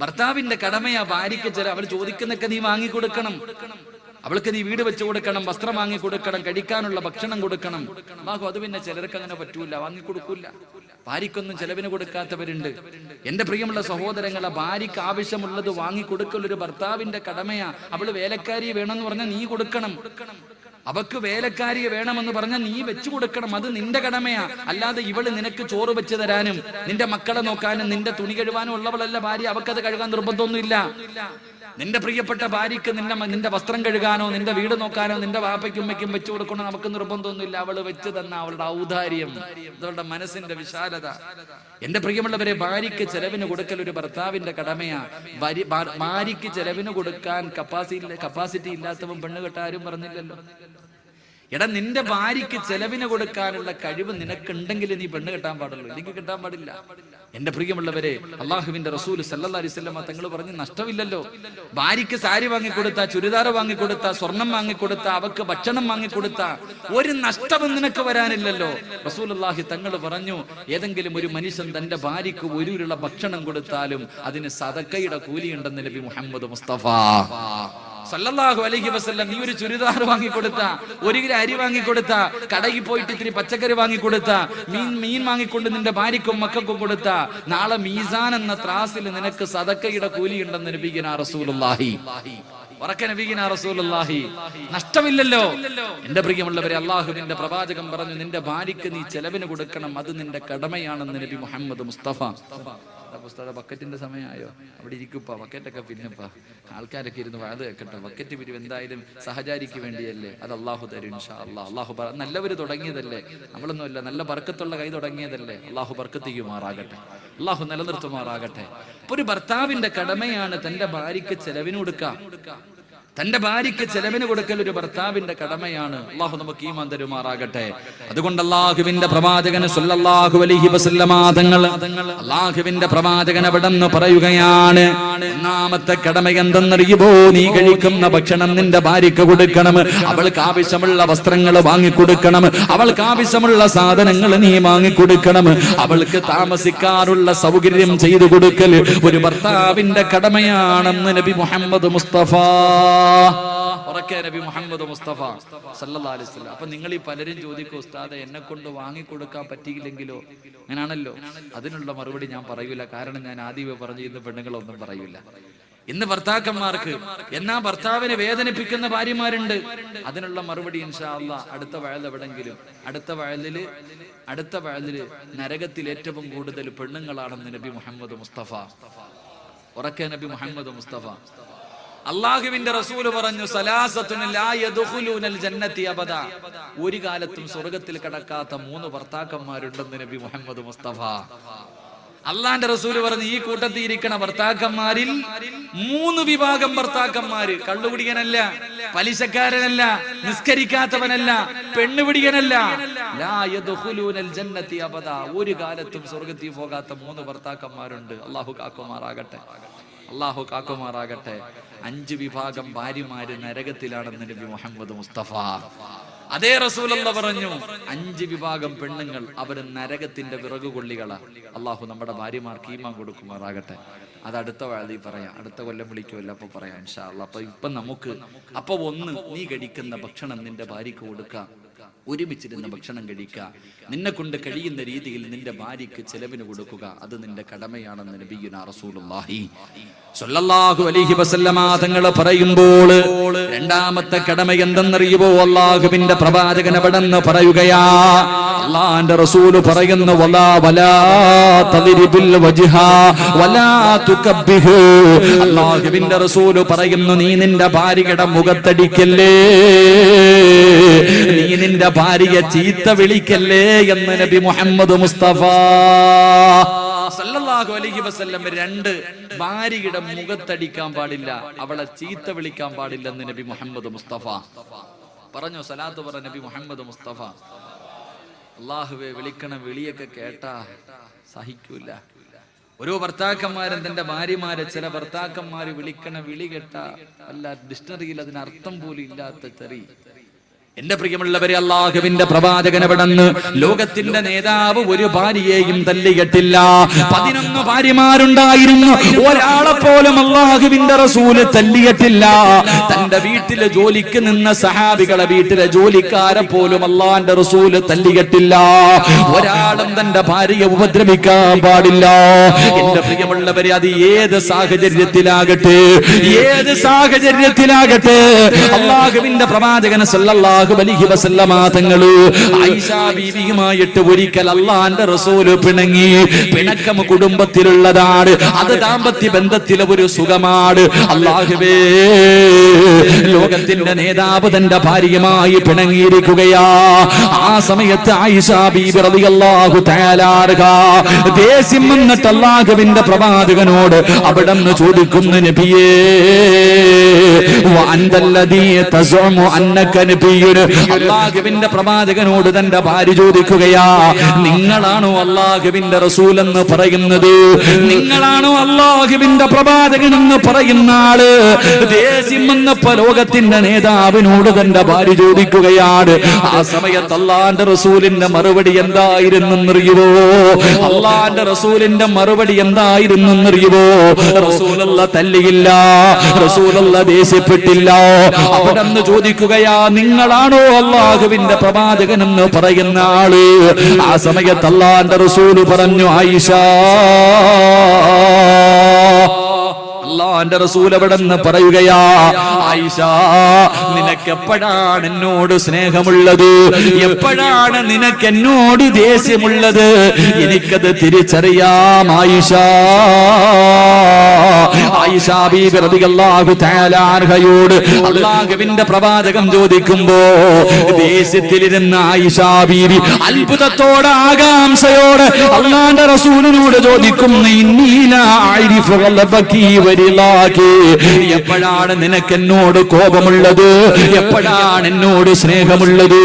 ഭർത്താവിന്റെ കടമയാ ഭാര്യയ്ക്ക് ചില അവൾ ചോദിക്കുന്നൊക്കെ നീ വാങ്ങി കൊടുക്കണം അവൾക്ക് നീ വീട് വെച്ച് കൊടുക്കണം വസ്ത്രം വാങ്ങി കൊടുക്കണം കഴിക്കാനുള്ള ഭക്ഷണം കൊടുക്കണം. ബാഹു അത് പിന്നെ ചിലർക്ക് അങ്ങനെ പറ്റൂല വാങ്ങിക്കൊടുക്കൂല. ഭാര്യക്കൊന്നും ചെലവിന് കൊടുക്കാത്തവരുണ്ട്. എന്റെ പ്രിയമുള്ള സഹോദരങ്ങളെ ഭാര്യക്ക് ആവശ്യമുള്ളത് വാങ്ങിക്കൊടുക്കൽ ഒരു ഭർത്താവിന്റെ കടമയാ. അവൾ വേലക്കാരി വേണമെന്ന് പറഞ്ഞാൽ നീ കൊടുക്കണം. അവക്ക് വേലക്കാരിയെ വേണമെന്ന് പറഞ്ഞാൽ നീ വെച്ചു കൊടുക്കണം. അത് നിന്റെ കടമയാ. അല്ലാതെ ഇവൾ നിനക്ക് ചോറ് വെച്ച് തരാനും നിന്റെ മക്കളെ നോക്കാനും നിന്റെ തുണി കഴുകാനും ഉള്ളവളല്ല ഭാര്യ. അവക്കത് കഴുകാൻ നിർബന്ധമൊന്നുമില്ല. നിന്റെ പ്രിയപ്പെട്ട ഭാര്യയ്ക്ക് നിന്റെ നിന്റെ വസ്ത്രം കഴുകാനോ നിന്റെ വീട് നോക്കാനോ നിന്റെ വാപ്പയ്ക്കും ഉമ്മയ്ക്കും വെച്ചു കൊടുക്കണോ നമുക്ക് നിർബന്ധമൊന്നുമില്ല. അവൾ വെച്ച് തന്ന അവളുടെ ഔദാര്യം അവളുടെ മനസ്സിന്റെ വിശാലത. എന്റെ പ്രിയമുള്ളവരെ ഭാര്യയ്ക്ക് ചെലവിന് കൊടുക്കൽ ഒരു ഭർത്താവിന്റെ കടമയാ. ഭാര്യയ്ക്ക് ചെലവിന് കൊടുക്കാൻ കപ്പാസിറ്റി കപ്പാസിറ്റി ഇല്ലാത്തവൻ പെണ്ണ് കെട്ടാരും പറഞ്ഞില്ലല്ലോ. എടാ നിന്റെ ഭാര്യക്ക് ചെലവിന് കൊടുക്കാനുള്ള കഴിവ് നിനക്കുണ്ടെങ്കിൽ നീ പെണ്ണ് കിട്ടാൻ പാടുള്ളൂ. ഇല്ലെങ്കിൽ കിട്ടാൻ പാടില്ല. എന്റെ പ്രിയമുള്ളവരെ അള്ളാഹുവിന്റെ റസൂൽ സല്ലാ അലൈഹി വസല്ലമ തങ്ങൾ പറഞ്ഞ് നഷ്ടമില്ലല്ലോ. ഭാര്യക്ക് സാരി വാങ്ങിക്കൊടുത്ത ചുരിദാർ വാങ്ങിക്കൊടുത്ത സ്വർണം വാങ്ങിക്കൊടുത്ത അവക്ക് ഭക്ഷണം വാങ്ങിക്കൊടുത്ത ഒരു നഷ്ടവും നിനക്ക് വരാനില്ലല്ലോ. റസൂൽ അള്ളാഹി തങ്ങൾ പറഞ്ഞു ഏതെങ്കിലും ഒരു മനുഷ്യൻ തന്റെ ഭാര്യക്ക് ഒരു ഭക്ഷണം കൊടുത്താലും അതിന് സതക്കയുടെ കൂലിയുണ്ടെന്ന് നബി മുഹമ്മദ് മുസ്തഫ. സല്ലല്ലാഹു അലൈഹി വസല്ലം നീ ഒരു ചുരിദാർ വാങ്ങിക്കൊടുത്ത ഒരു കിലോ അരി വാങ്ങിക്കൊടുത്ത കടയിൽ പോയിട്ട് ഇത്തിരി പച്ചക്കറി വാങ്ങിക്കൊടുത്ത മീൻ മീൻ വാങ്ങിക്കൊണ്ട് നിന്റെ ഭാര്യക്കും മക്കൾക്കും കൊടുത്ത നാളെ മീസാൻ എന്ന ത്രാസിൽ നിനക്ക് സദക്കയുടെ കൂലിയുണ്ടെന്ന് നബിഗിന റസൂലുള്ളാഹി. നഷ്ടമില്ലല്ലോ. എന്റെ പ്രിയമുള്ളവരെ അള്ളാഹുവിന്റെ പ്രവാചകം പറഞ്ഞു നിന്റെ ഭാര്യക്ക് നീ ചെലവിന് കൊടുക്കണം അത് നിന്റെ കടമയാണെന്ന് നബി മുഹമ്മദ് മുസ്തഫ. പുസ്തക ബക്കറ്റിന്റെ സമയമായോ? അവിടെ ഇരിക്കുപ്പാ ബക്കറ്റൊക്കെ പിന്നെപ്പാ. ആൾക്കാരൊക്കെ ഇരുന്ന് വാത് കേൾക്കട്ടെ ബക്കറ്റ് പിരിവ് എന്തായാലും സഹചാരിക്ക് വേണ്ടിയല്ലേ? അത് അള്ളാഹു തരും ഇൻഷാ അള്ളാഹ് അള്ളാഹു നല്ലവര് തുടങ്ങിയതല്ലേ? നമ്മളൊന്നുമല്ല നല്ല ബർക്കത്തുള്ള കൈ തുടങ്ങിയതല്ലേ? അള്ളാഹു ബർക്കത്തിക്കുമാറാകട്ടെ. അള്ളാഹു നിലനിർത്തുമാറാകട്ടെ. ഒരു ഭർത്താവിന്റെ കടമയാണ് തന്റെ ഭാര്യയ്ക്ക് ചെലവിന് കൊടുക്കാം. തന്റെ ഭാര്യയ്ക്ക് ചെലവിന് കൊടുക്കൽ ഒരു ഭർത്താവിന്റെ കടമയാണ്. അള്ളാഹു നമുക്ക് ഈ മന്ദരുമാറാകട്ടെ അതുകൊണ്ട് അള്ളാഹുവിന്റെ പ്രവാചകന് സല്ലല്ലാഹു അലൈഹി വസല്ലമ തങ്ങൾ അള്ളാഹുവിന്റെ പ്രവാചകൻ അവിടെ നിന്ന് പറയുകയാണ് ഒന്നാമത്തെ കടമ എന്തെന്നറിയുമോ? നീ കഴിക്കുന്ന ഭക്ഷണം നിന്റെ ഭാര്യയ്ക്ക് കൊടുക്കണം. അവൾക്ക് ആവശ്യമുള്ള വസ്ത്രങ്ങൾ വാങ്ങിക്കൊടുക്കണം. അവൾക്ക് ആവശ്യമുള്ള സാധനങ്ങൾ നീ വാങ്ങിക്കൊടുക്കണം. അവൾക്ക് താമസിക്കാനുള്ള സൗകര്യം ചെയ്തു കൊടുക്കൽ ഒരു ഭർത്താവിന്റെ കടമയാണെന്ന് നബി മുഹമ്മദ് മുസ്തഫ നബി മുസ്തഫ അപ്പൊ നിങ്ങൾ ഈ പലരും ചോദിക്കും ഉസ്താദ് എന്നെ കൊണ്ട് വാങ്ങിക്കൊടുക്കാൻ പറ്റിയില്ലെങ്കിലോ? അങ്ങനാണല്ലോ. അതിനുള്ള മറുപടി ഞാൻ പറയൂല. കാരണം ഞാൻ ആദ്യമേ പറഞ്ഞു ഇന്ന് പെണ്ണുങ്ങളൊന്നും പറയൂല. ഇന്ന് ഭർത്താക്കന്മാർക്ക് എന്നാ ഭർത്താവിനെ വേദനിപ്പിക്കുന്ന ഭാര്യമാരുണ്ട്. അതിനുള്ള മറുപടി ഇൻഷാ അള്ളാ അടുത്ത വയൽ എവിടെങ്കിലും. അടുത്ത വയലിൽ അടുത്ത വയലിൽ നരകത്തിൽ ഏറ്റവും കൂടുതൽ പെണ്ണുങ്ങളാണെന്ന് നബി മുഹമ്മദ് മുസ്തഫ. ഉറക്കെ നബി മുഹമ്മദ് മുസ്തഫ. അള്ളാഹുവിന്റെ റസൂൽ പറഞ്ഞു ജന്നത്തി അബദ. ഒരു കാലത്തും സ്വർഗത്തിൽ കടക്കാത്ത മൂന്ന് ഭർത്താക്കന്മാരുണ്ടെന്ന് നബി മുഹമ്മദ് മുസ്തഫ. അള്ളാന്റെ റസൂൽ പറഞ്ഞു ഈ കൂട്ടത്തിൽ ഇരിക്കണ ഭർത്താക്കന്മാരിൽ മൂന്ന് വിഭാഗം ഭർത്താക്കന്മാര്. കള്ളുപിടിക്കനല്ല പലിശക്കാരനല്ല നിസ്കരിക്കാത്തവനല്ല പെണ്ണുപിടിക്കനല്ല ഒരു കാലത്തും സ്വർഗത്തിൽ പോകാത്ത മൂന്ന് ഭർത്താക്കന്മാരുണ്ട്. അള്ളാഹു കാക്കുമാറാകട്ടെ. അള്ളാഹു കാക്കുമാറാകട്ടെ. അഞ്ച് വിഭാഗം ഭാര്യമാര് നരകത്തിലാണെന്ന് നബി മുഹമ്മദ് മുസ്തഫ. അതേ റസൂലല്ല പറഞ്ഞു അഞ്ച് വിഭാഗം പെണ്ണുങ്ങൾ അവർ നരകത്തിന്റെ വിറകുകൊള്ളികളാ. അള്ളാഹു നമ്മുടെ ഭാര്യമാർക്ക് ഈമാൻ കൊടുക്കുമാറാകട്ടെ. അത് അടുത്ത വാഴി പറയാം. അടുത്ത കൊല്ലം വിളിക്കുമല്ലോ അപ്പൊ പറയാം ഇൻഷാ അപ്പൊ ഇപ്പൊ നമുക്ക് അപ്പൊ ഒന്ന് നീ കഴിക്കുന്ന ഭക്ഷണം നിന്റെ ഭാര്യക്ക് കൊടുക്കാം. ഒരുമിച്ചിരുന്ന് ഭക്ഷണം കഴിക്കുക. നിന്നെ കൊണ്ട് കഴിയുന്ന രീതിയിൽ നിന്റെ ഭാര്യയ്ക്ക് ചെലവിന് കൊടുക്കുക. അത് നിന്റെ കടമയാണെന്ന് നബിയുന റസൂലുള്ളാഹി സ്വല്ലല്ലാഹു അലൈഹി വസല്ലമ തങ്ങൾ പറയുമ്പോൾ രണ്ടാമത്തെ കടമ എന്തെന്നറിയുമോ അള്ളാഹുവിന്റെ പ്രവാചകൻ എവിടെന്ന് പറയുകയാ അള്ളാന്റെ റസൂൽ പറയുന്നു വലാ വലാ തദിരിബിൽ വജ്ഹ വലാ തുകബ്ബിഹു അള്ളാഹുവിന്റെ റസൂൽ പറയുന്നു നീ നിന്റെ ഭാര്യയുടെ മുഖത്തടിക്കല്ലേ? നീ നിന്റെ ഭാര്യയെ ചീത്ത വിളിക്കല്ലേ എന്ന് നബി മുഹമ്മദ് മുസ്തഫ. സല്ലല്ലാഹു അലൈഹി വസല്ലം രണ്ട് ഭാര്യയുടെ മുഖത്തടിക്കാൻ പാടില്ല അവളെ ചീത്ത വിളിക്കാൻ പാടില്ല എന്ന് നബി മുഹമ്മദ് മുസ്തഫ. പറഞ്ഞു സലാത്ത് പറ നബി മുഹമ്മദ് മുസ്തഫ. അള്ളാഹുവെ വിളിക്കണ വിളിയൊക്കെ കേട്ട സഹിക്കൂല. ഓരോ ഭർത്താക്കന്മാരും തന്റെ ഭാര്യമാരെ ചില ഭർത്താക്കന്മാര് വിളിക്കണ വിളി കേട്ട അല്ല ഡിക്ഷണറിയിൽ അതിന് അർത്ഥം പോലും ഇല്ലാത്ത തെറി. എന്റെ പ്രിയമുള്ളവരെ അള്ളാഹുവിന്റെ പ്രവാചകനവിടന്ന് ലോകത്തിന്റെ നേതാവ് ഒരു ഭാര്യയെയും തല്ലികെട്ടില്ല. പതിനൊന്ന് ഭാര്യമാരുണ്ടായിരുന്നു. ഒരാളെ പോലും അള്ളാഹുവിന്റെ റസൂൽ തല്ലിയിട്ടില്ല തന്റെ വീട്ടിലെ ജോലിക്ക് നിന്ന സഹാബികളെ വീട്ടിലെ ജോലിക്കാരെ പോലും അള്ളാന്റെ റസൂൽ തല്ലികെട്ടില്ല. ഒരാളും തന്റെ ഭാര്യയെ ഉപദ്രവിക്കാൻ പാടില്ല. എന്റെ പ്രിയമുള്ളവരെ അത് ഏത് സാഹചര്യത്തിലാകട്ടെ? ഏത് സാഹചര്യത്തിലാകട്ടെ? അള്ളാഹുവിന്റെ പ്രവാചകൻ സല്ലല്ലാഹു അലൈഹി വസല്ലമ ആയിഷ ബീവിയുമായിട്ട് ഒരിക്കൽ അള്ളാന്റെ റസൂൽ പിണങ്ങി പിണക്കം കുടുംബത്തിലുള്ളതാണ്. അത് ദാമ്പത്യ ബന്ധത്തിലെ ഒരു സുഖമാണ്. അള്ളാഹുവേ ലോകത്തിന്റെ നേതാവ് തന്റെ ഭാര്യയുമായി പിണങ്ങിയിരിക്കുകയാ. ആ സമയത്ത് ആയിഷാ ബീബി റളിയല്ലാഹു തആല അൻഹ ദേഷ്യം വന്നിട്ട് അള്ളാഹുവിന്റെ പ്രവാചകനോട് അവിടെ നിന്ന് ചോദിക്കുന്നു നബിയേ വഅന്തല്ലദീ തസ്ഉമു അന്നക നബിയ്യുൻ അള്ളാഹുവിന്റെ പ്രവാചകനോട് തന്റെ ഭാര്യ ചോദിക്കുകയാ നിങ്ങളാണോ അള്ളാഹുവിന്റെ റസൂൽ എന്ന് പറയുന്നത്? നിങ്ങളാണോ അള്ളാഹുവിന്റെ പ്രവാചകൻ എന്ന് പറയുന്ന ആൾ? ലോകത്തിന്റെ നേതാവിനോട് തന്റെ ഭാര്യ ചോദിക്കുകയാണ് ആ സമയത്ത് അള്ളാന്റെ റസൂലിന്റെ മറുപടി എന്തായിരുന്നെന്നറിയുവോ? അള്ളാന്റെ റസൂലിന്റെ മറുപടി എന്തായിരുന്നെന്നറിയുവോ? റസൂലുള്ള തല്ലിയില്ല റസൂലുള്ള ദേഷ്യപ്പെട്ടില്ല. അവിടെ ചോദിക്കുകയാ ചോദിക്കുകയാ നിങ്ങളാണോ അള്ളാഹുവിന്റെ പ്രവാചകൻ എന്ന് പറയുന്ന ആൾ? ആ സമയത്ത് അള്ളാന്റെ റസൂൽ പറഞ്ഞു ആയിഷ അള്ളാന്റെ റസൂൽ അവിടെ നിന്ന് പറയുകയാ? ആയിഷ നിനക്ക് എപ്പോഴാണ് എന്നോട് സ്നേഹമുള്ളത്? എപ്പോഴാണ് നിനക്ക് എന്നോട് ദേഷ്യമുള്ളത്? എനിക്കത് തിരിച്ചറിയാം ആയിഷ. ആയിഷ ബീബി റളിയല്ലാഹു തആല അൻഹയോട് അള്ളാഹുവിന്റെ പ്രവാചകം ചോദിക്കുമ്പോ ദേശത്തിലിരുന്ന ആയിഷ ബീബി അത്ഭുതത്തോടെ ആകാംക്ഷയോടെ അള്ളാന്റെ റസൂലിനോട് ചോദിക്കുന്നു വരിലാകി എപ്പോഴാണ് നിനക്ക് എന്നോട് കോപമുള്ളത് എപ്പോഴാണ് എന്നോട് സ്നേഹമുള്ളത്?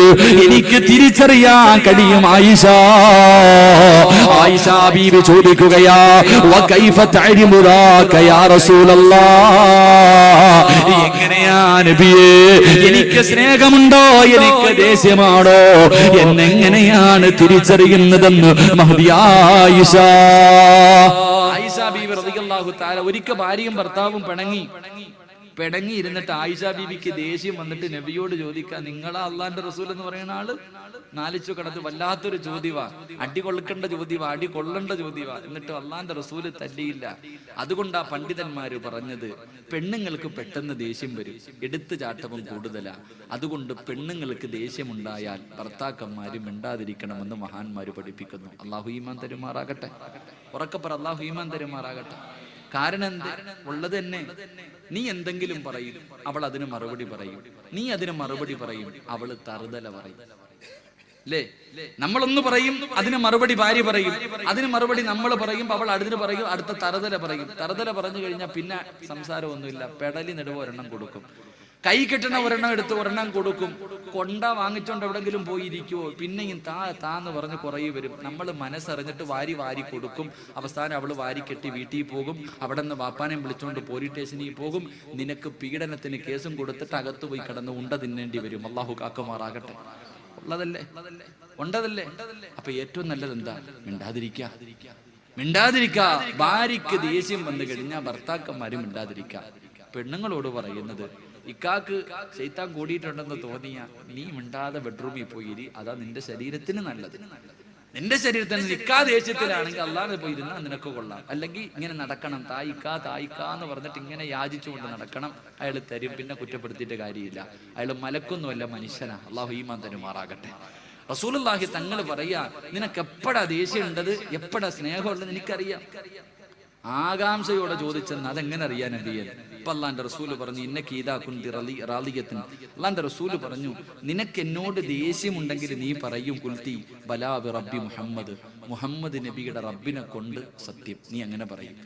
എനിക്ക് തിരിച്ചറിയാൻ കഴിയും ആയിഷ. ആയിഷ ബീവി ചോദിക്കുകയാ എങ്ങനെയാ നബിയേ എനിക്ക് സ്നേഹമുണ്ടോ? എനിക്ക് ദേഷ്യമാണോ? എന്നെങ്ങനെയാണ് തിരിച്ചറിയുന്നതെന്ന് മഹദിയായിഷ ആയിഷ താല ഒരിക്കൽ ഭാര്യയും ഭർത്താവും പിണങ്ങി. പിണങ്ങി ഇരുന്നിട്ട് ആയിഷ ബീവിക്ക് ദേഷ്യം വന്നിട്ട് നബിയോട് ചോദിക്കാൻ നിങ്ങളാ അള്ളാന്റെ റസൂൽ എന്ന് പറയുന്ന ആൾ? നാലിച്ചു കടത്ത് വല്ലാത്തൊരു ചോദ്യവാ. അടി കൊള്ളിക്കേണ്ട ചോദ്യവാ. അടി കൊള്ളേണ്ട ചോദ്യവാ. എന്നിട്ട് അള്ളാന്റെ റസൂൽ തല്ലിയില്ല. അതുകൊണ്ടാ പണ്ഡിതന്മാര് പറഞ്ഞത് പെണ്ണുങ്ങൾക്ക് പെട്ടെന്ന് ദേഷ്യം വരും. എടുത്തു ചാട്ടവും കൂടുതലാ. അതുകൊണ്ട് പെണ്ണുങ്ങൾക്ക് ദേഷ്യമുണ്ടായാൽ ഭർത്താക്കന്മാരും മിണ്ടാതിരിക്കണമെന്ന് മഹാന്മാര് പഠിപ്പിക്കുന്നു. അള്ളാഹു ഈമാൻ തരുമാറാകട്ടെ. ഉറക്കപ്പറ അള്ളാഹു ഈമാൻ തരുമാറാകട്ടെ. കാരണം എന്ത്? ഉള്ളത് തന്നെ. നീ എന്തെങ്കിലും പറയും അവൾ അതിന് മറുപടി പറയും. നീ അതിന് മറുപടി പറയും അവൾ തറുതല പറയും. അല്ലേ നമ്മളൊന്ന് പറയും അതിന് മറുപടി ഭാര്യ പറയും. അതിന് മറുപടി നമ്മൾ പറയും അവൾ അടുത്തിന് പറയും അടുത്ത തറുതല പറയും. തറുതല പറഞ്ഞു കഴിഞ്ഞാൽ പിന്നെ സംസാരമൊന്നുമില്ല. പെടലി നെടുവ് ഒരെണ്ണം കൊടുക്കും. കൈ കിട്ടണ ഒരെണ്ണം എടുത്ത് ഒരെണ്ണം കൊടുക്കും. കൊണ്ട വാങ്ങിച്ചോണ്ട് എവിടെങ്കിലും പോയി ഇരിക്കുവോ? പിന്നെയും താ താന്ന് പറഞ്ഞ് കുറേ വരും. നമ്മൾ മനസ്സറിഞ്ഞിട്ട് വാരി വാരി കൊടുക്കും. അവസാനം അവൾ വാരി കെട്ടി വീട്ടിൽ പോകും. അവിടെ നിന്ന് വാപ്പാനെയും വിളിച്ചോണ്ട് പോലീസ് സ്റ്റേഷനിൽ പോകും. നിനക്ക് പീഡനത്തിന് കേസും കൊടുത്തിട്ട് അകത്ത് പോയി കിടന്ന് ഉണ്ട തിന്നേണ്ടി വരും. അള്ളാഹു കാക്കുമാറാകട്ടെ. ഉള്ളതല്ലേ? ഉണ്ടതല്ലേ? അപ്പൊ ഏറ്റവും നല്ലത് എന്താ? മിണ്ടാതിരിക്ക. മിണ്ടാതിരിക്ക. ഭാര്യക്ക് ദേഷ്യം വന്നു കഴിഞ്ഞാൽ ഭർത്താക്കന്മാരും മിണ്ടാതിരിക്ക. പെണ്ണുങ്ങളോട് പറയുന്നത് ഇക്കാക്ക് ചെയ്ത്താൻ കൂടിയിട്ടുണ്ടെന്ന് തോന്നിയ നീ മിണ്ടാതെ ബെഡ്റൂമിൽ പോയിരി അതാ നിന്റെ ശരീരത്തിന് നല്ലത്. നിന്റെ ശരീരത്തിന് ഇക്കാ ദേശത്തിലാണെങ്കിൽ അല്ലാതെ പോയി ഇരുന്നാ നിനക്ക് കൊള്ളാം. അല്ലെങ്കിൽ ഇങ്ങനെ നടക്കണം. തായിക്കാ തായിക്കാ എന്ന് പറഞ്ഞിട്ട് ഇങ്ങനെ യാചിച്ചുകൊണ്ട് നടക്കണം. അയാൾ തരും. പിന്നെ കുറ്റപ്പെടുത്തിയിട്ട് കാര്യമില്ല. അയാൾ മലക്കൊന്നുമല്ല മനുഷ്യനാ. അള്ളാഹു ഈമാൻ തരുമാറാകട്ടെ. റസൂലുള്ളാഹി തങ്ങൾ പറയാ നിനക്ക് എപ്പോഴാ ദേഷ്യം ഉണ്ടത് എപ്പോഴാ സ്നേഹമുള്ളത്? എനിക്കറിയാം. ആകാംക്ഷയോടെ ചോദിച്ചെന്ന് അതെങ്ങനെ അറിയാൻ അറിയാൻ ഇപ്പൊ അള്ളാന്റെ റസൂൽ പറഞ്ഞു ഇന്ന കീതാ കുന്തി റലി റാലിയത്തിന് അള്ളാന്റെ റസൂൽ പറഞ്ഞു നിനക്ക് എന്നോട് ദേഷ്യമുണ്ടെങ്കിൽ നീ പറയും കുൽത്തി ബലാബി റബ്ബി മുഹമ്മദ്. മുഹമ്മദ് നബിയുടെ റബ്ബിനെ കൊണ്ട് സത്യം നീ അങ്ങനെ പറയും.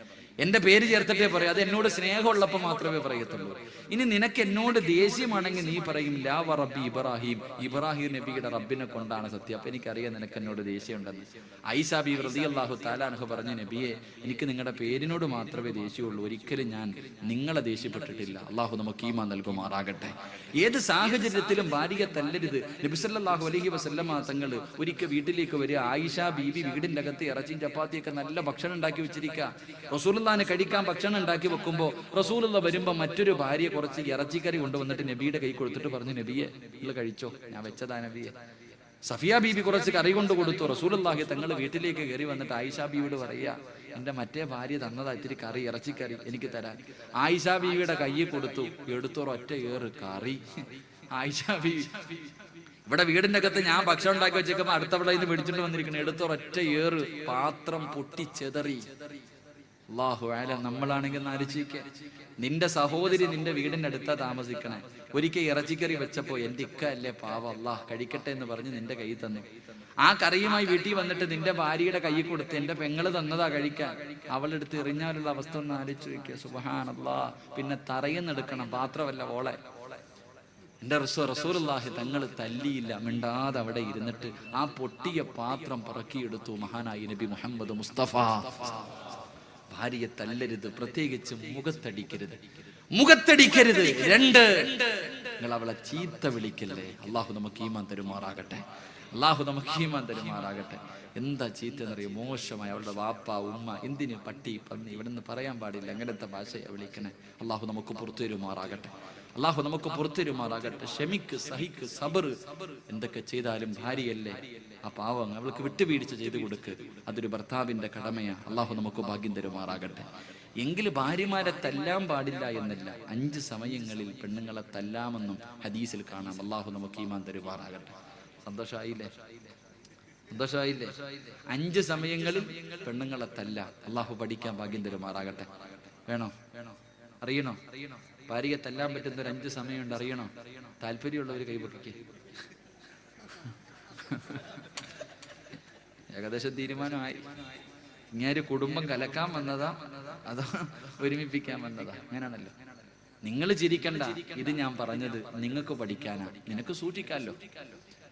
എന്റെ പേര് ചേർത്തിട്ടേ പറയൂ. അത് എന്നോട് സ്നേഹമുള്ളപ്പോൾ മാത്രമേ പറയത്തുള്ളൂ. ഇനി നിനക്ക് എന്നോട് ദേഷ്യമാണെങ്കിൽ നീ പറയും ലാവ റബ്ബി ഇബ്രാഹിം. ഇബ്രാഹിം നബിയുടെ റബ്ബിനെ കൊണ്ടാണ് സത്യം. അപ്പൊ എനിക്കറിയാം നിനക്ക് എന്നോട് ദേഷ്യമുണ്ടെന്ന്. ഐസാബി റതി അള്ളാഹു താലാനഹ് പറഞ്ഞ നബിയെ എനിക്ക് നിങ്ങളുടെ പേരിനോട് മാത്രമേ ദേഷ്യമുള്ളൂ ഒരിക്കലും ഞാൻ നിങ്ങളെ ദേഷ്യപ്പെട്ടിട്ടില്ല. അള്ളാഹു നമുക്ക് ഈമാ നൽകുമാറാകട്ടെ. ഏത് സാഹചര്യത്തിലും ഭാര്യയെ തല്ലരുത്. നബിസല്ലാഹു അലഹി വസല്ലമ തങ്ങൾ ഒരിക്കൽ വീട്ടിലേക്ക് വരിക. ആയിഷ ബീബി വീടിന്റെ അകത്ത് ഇറച്ചിയും ചപ്പാത്തിയൊക്കെ നല്ല ഭക്ഷണം ഉണ്ടാക്കി വെച്ചിരിക്കുക. റസൂലുള്ളാനെ കഴിക്കാൻ ഭക്ഷണം ഉണ്ടാക്കി വെക്കുമ്പോൾ റസൂലുള്ള വരുമ്പോ മറ്റൊരു ഭാര്യ കുറച്ച് ഇറച്ചിക്കറി കൊണ്ടുവന്നിട്ട് നബിയുടെ കൈ കൊടുത്തിട്ട് പറഞ്ഞു നബിയെ നിങ്ങൾ കഴിച്ചോ? ഞാൻ വെച്ചതാ നബിയെ. സഫിയ ബീബി കുറച്ച് കറി കൊണ്ട് കൊടുത്തു. റസൂലുള്ളാഹി തങ്ങൾ വീട്ടിലേക്ക് കയറി വന്നിട്ട് ആയിഷ ബീവിയോട് പറയുക എന്റെ മറ്റേ ഭാര്യ തന്നതാ ഇത്തിരി കറി ഇറച്ചിക്കറി എനിക്ക് തരാൻ. ആയിഷ ബീവിയുടെ കയ്യിൽ കൊടുത്തു. എടുത്തോർ ഒറ്റ ഏറ് കറി. ആയിഷ ബീവി ഇവിടെ വീടിന്റെ അകത്ത് ഞാൻ ഭക്ഷണം ഉണ്ടാക്കി വെച്ചേക്കുമ്പോ അടുത്തവിടെ ഇത് മേടിച്ചിട്ട് വന്നിരിക്കണം. ഒറ്റ ഏറ് പാത്രം പൊട്ടിച്ചെതറി. അള്ളാഹു അല നമ്മളാണെങ്കിൽ നാരിച്ചിരിക്ക നിന്റെ സഹോദരി നിന്റെ വീടിന്റെ അടുത്താ താമസിക്കണേ. ഒരിക്കൽ ഇറച്ചിക്കറി വെച്ചപ്പോ എന്റെ ഇക്ക അല്ലേ പാവ അള്ളാഹ് കഴിക്കട്ടെ എന്ന് പറഞ്ഞ് നിന്റെ കൈ തന്നു. ആ കറിയുമായി വീട്ടിൽ വന്നിട്ട് നിന്റെ ഭാര്യയുടെ കൈ കൊടുത്ത് എന്റെ പെങ്ങൾ തന്നതാ കഴിക്കാൻ. അവളെടുത്ത് എറിഞ്ഞാലുള്ള അവസ്ഥ ഒന്ന് ആലോചിച്ച് വെക്കുക സുബഹാനല്ലാ. പിന്നെ തറയുന്നെടുക്കണം പാത്രമല്ല ഓളെ. എന്റെ റസൂ റസൂലുള്ളാഹി തങ്ങൾ തല്ലിയില്ല മിണ്ടാതെ അവിടെ ഇരുന്നിട്ട് ആ പൊട്ടിയ പാത്രം പറക്കിയെടുത്തു മഹാനായി നബി മുഹമ്മദ് മുസ്തഫ. ഭാര്യയെ തല്ലരുത് പ്രത്യേകിച്ച് മുഖത്തടിക്കരുത്. മുഖത്തടിക്കരുത്. രണ്ട് നിങ്ങൾ അവളെ ചീത്ത വിളിക്കല്ലേ? അള്ളാഹു നമുക്ക് ഈമാൻ തരുമാറാകട്ടെ. അള്ളാഹു നമുക്ക് ഈമാൻ തരുമാറാകട്ടെ. എന്താ ചീത്ത എന്നറിയ മോശമായി അവളുടെ വാപ്പ ഉമ്മ എന്തിന് പട്ടി പന്നി ഇവിടെ നിന്ന് പറയാൻ പാടില്ല. അങ്ങനത്തെ ഭാഷയെ വിളിക്കണേ? അള്ളാഹു നമുക്ക് പുറത്തു തരുമാറാകട്ടെ. അള്ളാഹു നമുക്ക് പുറത്തിരുമാറാകട്ടെ ക്ഷമിക്ക് സഹിക്ക് സബർ എന്തൊക്കെ ചെയ്താലും ഭാര്യയല്ലേ? ആ പാവം അവൾക്ക് വിട്ടുവീഴ്ച ചെയ്തു കൊടുക്ക്. അതൊരു ഭർത്താവിന്റെ കടമയാണ് അള്ളാഹു നമുക്ക് ഭാഗ്യം തരുമാറാകട്ടെ. എങ്കിൽ ഭാര്യമാരെ തല്ലാൻ പാടില്ല എന്നല്ല അഞ്ച് സമയങ്ങളിൽ പെണ്ണുങ്ങളെ തല്ലാമെന്നും ഹദീസിൽ കാണാം. അള്ളാഹു നമുക്ക് ഈമാൻ തരുമാറാകട്ടെ. സന്തോഷമായില്ലേ സന്തോഷമായില്ലേ അഞ്ച് സമയങ്ങളിൽ പെണ്ണുങ്ങളെ തല്ല. അള്ളാഹു പഠിക്കാൻ ഭാഗ്യം തരുമാറാകട്ടെ. വേണോ? വേണോ അറിയണോ അറിയണോ? ഭാര്യയെ തല്ലാൻ പറ്റുന്ന ഒരു അഞ്ച് സമയമുണ്ട് അറിയണോ? താല്പര്യമുള്ളവർ കൈപൊട്ടിക്ക് ഏകദേശം തീരുമാനമായി. ഇങ്ങനെ കുടുംബം കലക്കാൻ വന്നതാ അതോ ഒരുമിപ്പിക്കാൻ വന്നതാ? അങ്ങനെയാണല്ലോ. നിങ്ങൾ ചിരിക്കണ്ട ഇത് ഞാൻ പറഞ്ഞത് നിങ്ങൾക്ക് പഠിക്കാനാ. നിനക്ക് സൂക്ഷിക്കാമല്ലോ.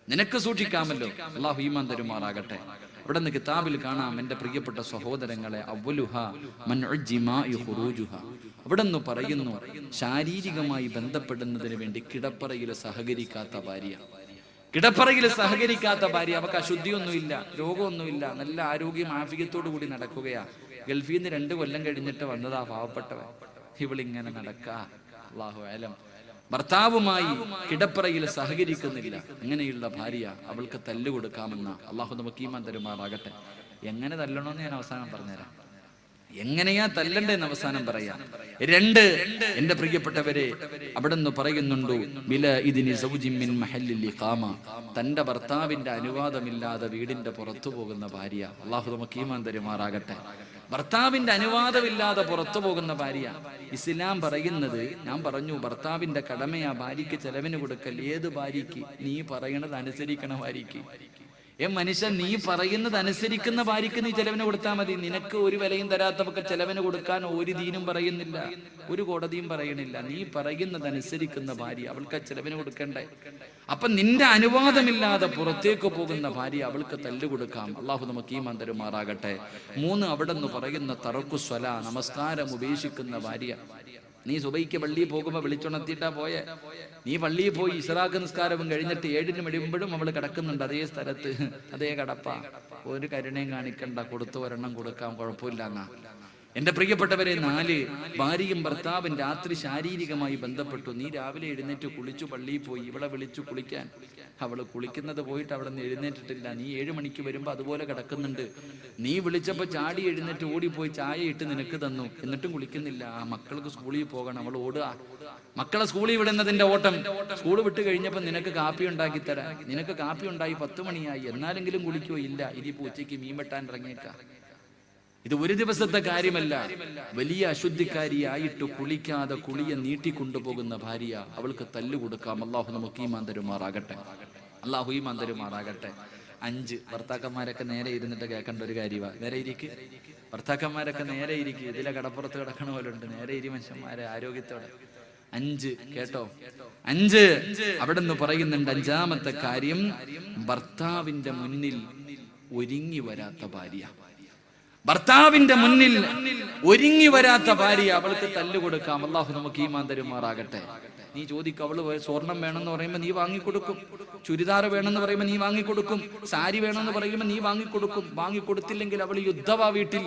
നിനക്ക് സൂക്ഷിക്കാമല്ലോ. അള്ളാഹു ഈമാൻ തരുമാറാകട്ടെ. ഇവിടെ നിന്ന് കിതാബിൽ കാണാം എന്റെ പ്രിയപ്പെട്ട സഹോദരങ്ങളെ അവലുഹ നിന്ന് പറയുന്നു ശാരീരികമായി ബന്ധപ്പെടുന്നതിന് വേണ്ടി കിടപ്പറയിൽ സഹകരിക്കാത്ത ഭാര്യ. കിടപ്പറയിൽ സഹകരിക്കാത്ത ഭാര്യ അവക്ക് അശുദ്ധിയൊന്നുമില്ല രോഗമൊന്നുമില്ല നല്ല ആരോഗ്യം ആഫികത്തോടു കൂടി നടക്കുകയാ. ഗൾഫിൽ നിന്ന് രണ്ട് കൊല്ലം കഴിഞ്ഞിട്ട് വന്നതാ പാവപ്പെട്ടവൻ. ഇവളിങ്ങനെ നടക്കാഹു അള്ളാഹു ആലം ഭർത്താവുമായി കിടപ്പറയിൽ സഹകരിക്കുന്നില്ല. അങ്ങനെയുള്ള ഭാര്യ അവൾക്ക് തല്ല് കൊടുക്കാമെന്ന അള്ളാഹു നമുക്ക് ഈമാൻ തരുമാറാകട്ടെ. എങ്ങനെ തല്ലണമെന്ന് ഞാൻ അവസാനം പറഞ്ഞുതരാം. എങ്ങനെയാ തല്ലണ്ടെന്ന് അവസാനം പറയാം. രണ്ട് എന്റെ പ്രിയപ്പെട്ടവരെ അവിടെ നിന്ന് പറയുന്നുണ്ടോ വില ഇതിന് സൗജിമിൻ മഹല്ലിൽ കാമ തന്റെ ഭർത്താവിന്റെ അനുവാദമില്ലാതെ വീടിന്റെ പുറത്തു പോകുന്ന ഭാര്യ അള്ളാഹു നമുക്ക് ഈമാൻ തരുമാറാകട്ടെ. ഭർത്താവിന്റെ അനുവാദമില്ലാതെ പുറത്തു പോകുന്ന ഭാര്യ. ഇസ്ലാം പറയുന്നത് ഞാൻ പറഞ്ഞു ഭർത്താവിന്റെ കടമയാ ഭാര്യയ്ക്ക് ചെലവിന് കൊടുക്കൽ. ഏത് ഭാര്യയ്ക്ക്? നീ പറയണത് അനുസരിക്കണ ഭാര്യയ്ക്ക്. ഏ മനുഷ്യൻ നീ പറയുന്നത് അനുസരിക്കുന്ന ഭാര്യയ്ക്ക് നീ ചെലവിന് കൊടുത്താൽ മതി. നിനക്ക് ഒരു വിലയും തരാത്തവക്ക് ചെലവിന് കൊടുക്കാൻ ഒരു ദീനും പറയുന്നില്ല. ഒരു കോടതിയും പറയണില്ല നീ പറയുന്നത് അനുസരിക്കുന്ന ഭാര്യ അവൾക്ക് ചെലവിന് കൊടുക്കണ്ടേ? അപ്പൊ നിന്റെ അനുവാദമില്ലാതെ പുറത്തേക്ക് പോകുന്ന ഭാര്യ അവൾക്ക് തല്ലു കൊടുക്കാം. അള്ളാഹു നമുക്ക് ഈ മന്ദരുമാറാകട്ടെ മൂന്ന് അവിടെ നിന്ന് പറയുന്ന തറക്കു സ്വല നമസ്കാരം ഉപേക്ഷിക്കുന്ന ഭാര്യ. നീ സുബൈക്ക് പള്ളിയിൽ പോകുമ്പോൾ വിളിച്ചുണർത്തിയിട്ടാ പോയെ. നീ പള്ളിയിൽ പോയി ഇസ്രാഖ് നിസ്കാരവും കഴിഞ്ഞിട്ട് ഏഴിന് മെടിയുമ്പോഴും അവൾ കിടക്കുന്നുണ്ട് അതേ സ്ഥലത്ത് അതേ കടപ്പ. ഒരു കരുണയും കാണിക്കണ്ട കൊടുത്തു ഒരെണ്ണം കൊടുക്കാം കുഴപ്പമില്ല എന്നാ എന്റെ പ്രിയപ്പെട്ടവരെ നാല് ഭാര്യയും ഭർത്താവും രാത്രി ശാരീരികമായി ബന്ധപ്പെട്ടു. നീ രാവിലെ എഴുന്നേറ്റ് കുളിച്ചു പള്ളിയിൽ പോയി ഇവളെ വിളിച്ചു കുളിക്കാൻ. അവൾ കുളിക്കുന്നത് പോയിട്ട് അവിടെ നിന്ന് എഴുന്നേറ്റിട്ടില്ല. നീ ഏഴു മണിക്ക് വരുമ്പോ അതുപോലെ കിടക്കുന്നുണ്ട്. നീ വിളിച്ചപ്പോ ചാടി എഴുന്നേറ്റ് ഓടിപ്പോയി ചായ ഇട്ട് നിനക്ക് തന്നു. എന്നിട്ടും കുളിക്കുന്നില്ല. ആ മക്കൾക്ക് സ്കൂളിൽ പോകണം. അവൾ ഓടുക. മക്കളെ സ്കൂളിൽ വിടുന്നതിന്റെ ഓട്ടം. സ്കൂൾ വിട്ട് കഴിഞ്ഞപ്പോ നിനക്ക് കാപ്പി ഉണ്ടാക്കി തരാം. നിനക്ക് കാപ്പി ഉണ്ടായി പത്ത് മണിയായി. എന്നാലെങ്കിലും കുളിക്കോ? ഇല്ല. ഇനിയിപ്പോ ഉച്ചയ്ക്ക് മീൻ വെട്ടാൻ ഇറങ്ങിയേക്കാം. ഇത് ഒരു ദിവസത്തെ കാര്യമല്ല. വലിയ അശുദ്ധിക്കാരിയായിട്ട് കുളിക്കാതെ കുളിയെ നീട്ടിക്കൊണ്ടുപോകുന്ന ഭാര്യ അവൾക്ക് തല്ലു കൊടുക്കാം അള്ളാഹു നമുക്ക് ഈ മാന്തരുമാറാകട്ടെ അള്ളാഹു ഈ മാന്തരുമാറാകട്ടെ അഞ്ച് ഭർത്താക്കന്മാരൊക്കെ നേരെ ഇരുന്നിട്ട് കേൾക്കേണ്ട ഒരു കാര്യമാണ് നേരെ ഇരിക്ക്. ഭർത്താക്കന്മാരൊക്കെ നേരെ ഇരിക്കും. ഇതിലെ കടപ്പുറത്ത് കിടക്കണ പോലെ ഉണ്ട് നേരെ ഇരി മനുഷ്യന്മാരെ ആരോഗ്യത്തോടെ. അഞ്ച് കേട്ടോ? അഞ്ച് അവിടെ നിന്ന് പറയുന്നുണ്ട് അഞ്ചാമത്തെ കാര്യം ഭർത്താവിന്റെ മുന്നിൽ ഒരുങ്ങി വരാത്ത ഭാര്യ. ഭർത്താവിന്റെ മുന്നിൽ ഒരുങ്ങി വരാത്ത ഭാര്യ അവൾക്ക് തല്ലുകൊടുക്കാം അള്ളാഹു നമുക്ക് ഈ മാന്തരുമാറാകട്ടെ നീ ചോദിക്ക അവൾ സ്വർണം വേണമെന്ന് പറയുമ്പോൾ നീ വാങ്ങിക്കൊടുക്കും. ചുരിദാർ വേണമെന്ന് പറയുമ്പോൾ നീ വാങ്ങിക്കൊടുക്കും. സാരി വേണമെന്ന് പറയുമ്പോൾ നീ വാങ്ങിക്കൊടുക്കും. വാങ്ങിക്കൊടുത്തില്ലെങ്കിൽ അവൾ യുദ്ധവാ വീട്ടിൽ.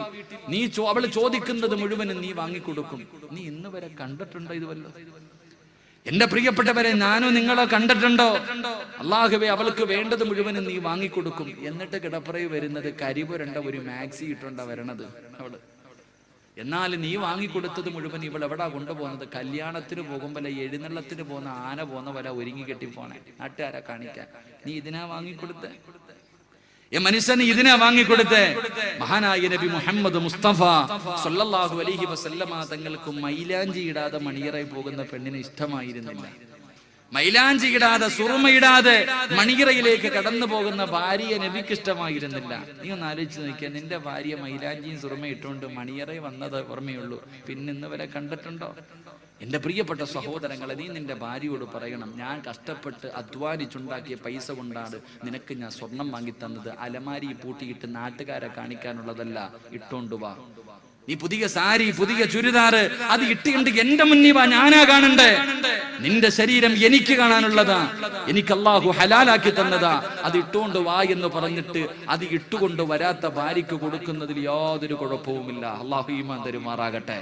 നീ അവൾ ചോദിക്കുന്നത് മുഴുവനും നീ വാങ്ങിക്കൊടുക്കും. നീ ഇന്ന് വരെ കണ്ടിട്ടുണ്ടോ ഇത് വല്ലതും എന്റെ പ്രിയപ്പെട്ടവരെ ഞാനും നിങ്ങളെ കണ്ടിട്ടുണ്ടോ? അള്ളാഹുബെ അവൾക്ക് വേണ്ടത് മുഴുവനും നീ വാങ്ങിക്കൊടുക്കും. എന്നിട്ട് കിടപ്പറയിൽ വരുന്നത് കരിപുരണ്ട ഒരു മാക്സി ഇട്ടുണ്ട വരണത് അവൾ. എന്നാൽ നീ വാങ്ങിക്കൊടുത്തത് മുഴുവൻ ഇവൾ എവിടാ കൊണ്ടുപോകുന്നത്? കല്യാണത്തിന് പോകുമ്പോൾ എഴുന്നള്ളത്തിന് പോകുന്ന ആന പോകുന്ന പോലെ ഒരുങ്ങി കെട്ടി പോണേ നാട്ടുകാരെ കാണിക്കാൻ നീ ഇതിനാ വാങ്ങിക്കൊടുത്തേ? മനുഷ്യന് ഇതിനെ വാങ്ങിക്കൊടുത്തേ? മഹാനായ നബി മുഹമ്മദ് മുസ്തഫ സൊല്ലാഹു അലൈഹി വസല്ലമ തങ്ങൾക്ക് മൈലാഞ്ചി ഇടാതെ മണിയറായി പോകുന്ന പെണ്ണിന് ഇഷ്ടമായിരുന്നില്ല. മൈലാഞ്ചി ഇടാതെ സുറുമയിടാതെ മണിയറയിലേക്ക് കടന്നു പോകുന്ന ഭാര്യ നബിക്കിഷ്ടമായിരുന്നില്ല. നീ ഒന്ന് ആലോചിച്ച് നോക്കിയാൽ നിന്റെ ഭാര്യ മൈലാഞ്ചിയും സുറുമ ഇട്ടുകൊണ്ട് മണിയറ വന്നത് ഓർമ്മയുള്ളൂ. പിന്നെ ഇന്ന് വരെ കണ്ടിട്ടുണ്ടോ? എന്റെ പ്രിയപ്പെട്ട സഹോദരങ്ങളെ നീ നിന്റെ ഭാര്യയോട് പറയണം ഞാൻ കഷ്ടപ്പെട്ട് അധ്വാനിച്ചുണ്ടാക്കിയ പൈസ കൊണ്ടാണ് നിനക്ക് ഞാൻ സ്വർണം വാങ്ങി തന്നത് അലമാരി പൂട്ടിയിട്ട് നാട്ടുകാരെ കാണിക്കാനുള്ളതല്ല ഇട്ടോണ്ട് വാ. നീ പുതിയ സാരി പുതിയ ചുരിദാറ് അത് ഇട്ടുകൊണ്ട് എന്റെ മുന്നിൽ വാ ഞാനാ കാണണ്ടേ? നിന്റെ ശരീരം എനിക്ക് കാണാനുള്ളതാ. എനിക്ക് അള്ളാഹു ഹലാലാക്കി തന്നതാ. അത് ഇട്ടുകൊണ്ട് വാ എന്ന് പറഞ്ഞിട്ട് അത് ഇട്ടുകൊണ്ട് വരാത്ത ഭാര്യയ്ക്ക് കൊടുക്കുന്നതിൽ യാതൊരു കുഴപ്പവുമില്ല. അള്ളാഹു ഈമാൻ തരുമാറാകട്ടെ.